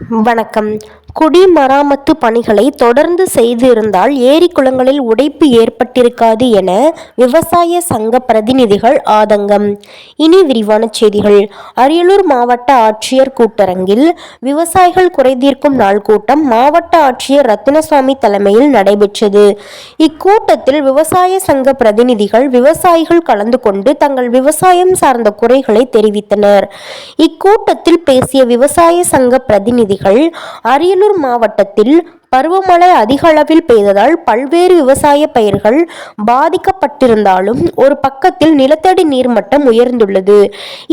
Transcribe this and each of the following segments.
வணக்கம். குடிமராமத்து பணிகளை தொடர்ந்து செய்திருந்தால் ஏரி குளங்களில் உடைப்பு ஏற்பட்டிருக்காது என விவசாய சங்க பிரதிநிதிகள் ஆதங்கம். இனி விரிவான செய்திகள். அரியலூர் மாவட்ட ஆட்சியர் கூட்டரங்கில் விவசாயிகள் குறைதீர்க்கும் நாள் கூட்டம் மாவட்ட ஆட்சியர் ரத்தினசாமி தலைமையில் நடைபெற்றது. இக்கூட்டத்தில் விவசாய சங்க பிரதிநிதிகள் விவசாயிகள் கலந்து கொண்டு தங்கள் விவசாயம் சார்ந்த குறைகளை தெரிவித்தனர். இக்கூட்டத்தில் பேசிய விவசாய சங்க பிரதிநிதி செய்திகள். அரியலூர் மாவட்டத்தில் பருவமழை அதிக அளவில் பெய்ததால் பல்வேறு விவசாய பயிர்கள் பாதிக்கப்பட்டிருந்தாலும் ஒரு பக்கத்தில் நிலத்தடி நீர்மட்டம் உயர்ந்துள்ளது.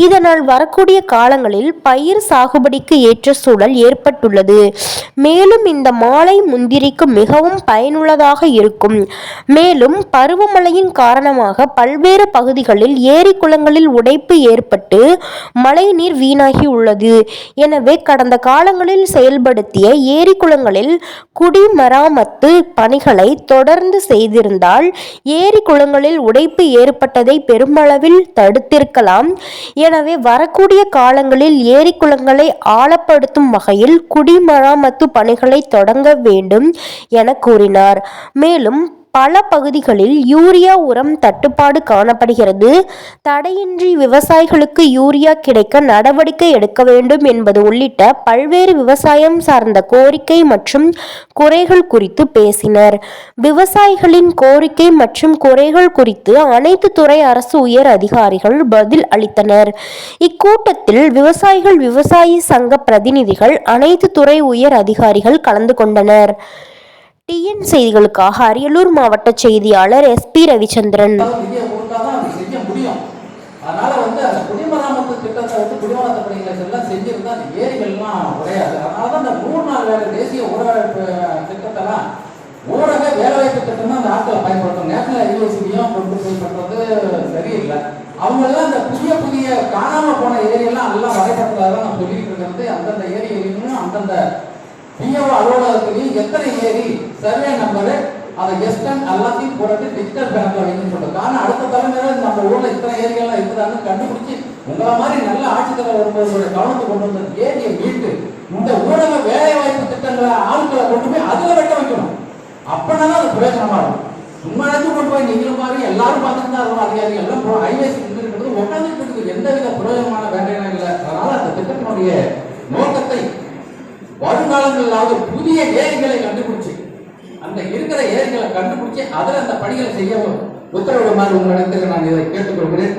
இதனால் வரக்கூடிய காலங்களில் பயிர் சாகுபடிக்கு ஏற்ற சூழல் ஏற்பட்டுள்ளது. மேலும் இந்த மாலை முந்திரிக்கு மிகவும் பயனுள்ளதாக இருக்கும். மேலும் பருவமழையின் காரணமாக பல்வேறு பகுதிகளில் ஏரி குளங்களில் உடைப்பு ஏற்பட்டு மழை நீர் வீணாகி உள்ளது. எனவே கடந்த காலங்களில் செயல்படுத்திய ஏரி குளங்களில் குடிமராமத்து பணிகளை தொடர்ந்து செய்திருந்தால் ஏரி குளங்களில் உடைப்பு ஏற்பட்டதை பெருமளவில் தடுத்திருக்கலாம். எனவே வரக்கூடிய காலங்களில் ஏரி குளங்களை ஆழப்படுத்தும் வகையில் குடிமராமத்து பணிகளை தொடங்க வேண்டும் என கூறினார். மேலும் பல பகுதிகளில் யூரியா உரம் தட்டுப்பாடு காணப்படுகிறது. தடையின்றி விவசாயிகளுக்கு யூரியா கிடைக்க நடவடிக்கை எடுக்க வேண்டும் என்பது உள்ளிட்ட பல்வேறு விவசாயம் சார்ந்த கோரிக்கை மற்றும் குறைகள் குறித்து பேசினர். விவசாயிகளின் கோரிக்கை மற்றும் குறைகள் குறித்து அனைத்து துறை அரசு உயர் அதிகாரிகள் பதில் அளித்தனர். இக்கூட்டத்தில் விவசாயிகள் விவசாயி சங்க பிரதிநிதிகள் அனைத்து துறை உயர் அதிகாரிகள் கலந்து கொண்டனர். டிஎன் செய்திகளுக்காக அரியலூர் மாவட்ட செய்தியாளர் எஸ் பி ரவிச்சந்திரன் அதனால வந்து அந்த குடிமராமத்து திட்டத்தை வந்து குடிமராமத்து பணிகளை எல்லாம் செஞ்சிருந்தா அந்த ஏரிகள்லாம் உடையாது. அதனால தான் அந்த மூணு நாள் வேலை தேசிய ஊரக திட்டத்தெல்லாம் ஊரக வேலைவாய்ப்பு திட்டம் தான் அந்த ஆட்களை பயன்படுத்தும் நேஷனல் யூனிவர்சிட்டியும் கொண்டு போய் பண்றது சரியில்லை. அவங்க எல்லாம் இந்த புதிய புதிய காணாம போன ஏரியெல்லாம் எல்லாம் வரைபடத்தில் தான் நான் சொல்லிட்டு இருக்கிறது. அந்தந்த ஏரியிலையும் அந்தந்த பிஓ அலுவலகத்திலையும் எத்தனை ஏரி சர்வே நம்பரு அதை எஸ்டன் எல்லாத்தையும் போட்டு டிஜிட்டல் பேங்க்ல வைக்கணும்னு சொல்றோம் ஆனால் அடுத்த தலைமுறை நம்ம ஊர்ல இத்தனை ஏரியாலாம் இருக்குதான்னு கண்டுபிடிச்சு உங்களை மாதிரி நல்ல ஆட்சித்தலை வரும்போது கவனத்தை கொண்டு வந்து ஏரியை மீட்டு இந்த ஊரக வேலை வாய்ப்பு திட்டங்களை ஆட்களை கொண்டு போய் அதுல வெட்ட வைக்கணும். அப்பனா அது பிரயோஜனமா இருக்கும். சும்மா எடுத்து கொண்டு போய் நீங்களும் மாதிரி எல்லாரும் பார்த்துட்டு தான் இருக்கும். அதிகாரிகள் எல்லாம் ஹைவேஸ் இருக்கிறது உட்காந்துட்டு இருக்குது. எந்தவித பிரயோஜனமான வேலையும் இல்லை. அதனால அந்த திட்டத்தினுடைய நோக்கத்தை வருங்காலங்களிலாவது புதிய ஏரிகளை கண்டுபிடிச்சு அந்த இருக்கிற ஏரிகளை கண்டுபிடிச்சு அதில் அந்த பணிகளை செய்ய உத்தரவிடுமாறு உங்களிடத்தில் நான் இதை கேட்டுக்கொள்கிறேன்.